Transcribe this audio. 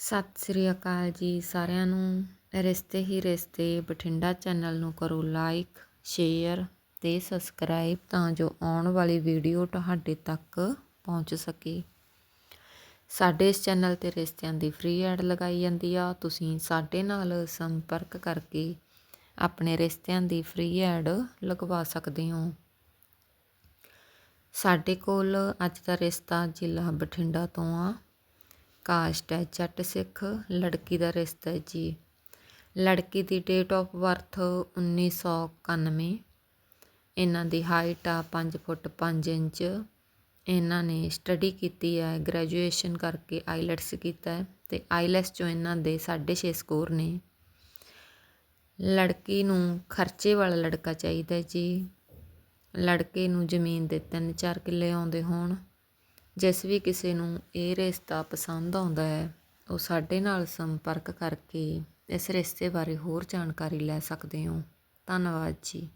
ਸਤਿ ਸ੍ਰੀ ਅਕਾਲ ਜੀ ਸਾਰਿਆਂ ਨੂੰ। ਰਿਸ਼ਤੇ ਹੀ ਰਿਸ਼ਤੇ, ਬਠਿੰਡਾ ਚੈਨਲ ਨੂੰ ਕਰੋ ਲਾਈਕ, ਸ਼ੇਅਰ ਤੇ ਸਬਸਕ੍ਰਾਈਬ ਤਾਂ ਜੋ ਆਉਣ ਵਾਲੀ ਵੀਡੀਓ ਤੁਹਾਡੇ ਤੱਕ ਪਹੁੰਚ ਸਕੇ। ਸਾਡੇ ਇਸ ਚੈਨਲ ਤੇ ਰਿਸ਼ਤਿਆਂ ਦੀ ਫ੍ਰੀ ਐਡ ਲਗਾਈ ਜਾਂਦੀ ਆ। ਤੁਸੀਂ ਸਾਡੇ ਨਾਲ ਸੰਪਰਕ ਕਰਕੇ ਆਪਣੇ ਰਿਸ਼ਤਿਆਂ ਦੀ ਫ੍ਰੀ ਐਡ ਲਗਵਾ ਸਕਦੇ ਹੋ। ਸਾਡੇ ਕੋਲ ਅੱਜ ਦਾ ਰਿਸ਼ਤਾ ਜ਼ਿਲ੍ਹਾ ਬਠਿੰਡਾ ਤੋਂ ਆ। ਕਾਸਟ ਹੈ, ਜੱਟ ਸਿੱਖ, ਲੜਕੀ ਦਾ ਰਿਸ਼ਤਾ ਹੈ ਜੀ। ਲੜਕੀ ਦੀ ਡੇਟ ਆਫ ਬਰਥ 1991 ਇਹਨਾਂ ਦੀ ਹਾਈਟ ਆ 5 ਫੁੱਟ 5 ਇੰਚ। ਇਹਨਾਂ ਨੇ ਸਟੱਡੀ ਕੀਤੀ ਹੈ ਗ੍ਰੈਜੂਏਸ਼ਨ ਕਰਕੇ ਆਈਲੈਟਸ ਕੀਤਾ ਹੈ ਤੇ ਆਈਲੈਟਸ ਚੋਂ ਇਹਨਾਂ ਦੇ 6.5 ਸਕੋਰ ਨੇ। ਲੜਕੀ ਨੂੰ ਖਰਚੇ ਵਾਲਾ ਲੜਕਾ ਚਾਹੀਦਾ ਜੀ। ਲੜਕੇ ਨੂੰ ਜ਼ਮੀਨ ਦੇ 3-4 ਕਿੱਲੇ ਆਉਂਦੇ ਹੋਣ। ਜਿਸ ਵੀ ਕਿਸੇ ਨੂੰ ਇਹ ਰਿਸ਼ਤਾ ਪਸੰਦ ਆਉਂਦਾ ਹੈ, ਉਹ ਸਾਡੇ ਨਾਲ ਸੰਪਰਕ ਕਰਕੇ ਇਸ ਰਿਸ਼ਤੇ ਬਾਰੇ ਹੋਰ ਜਾਣਕਾਰੀ ਲੈ ਸਕਦੇ ਹੋ। ਧੰਨਵਾਦ ਜੀ।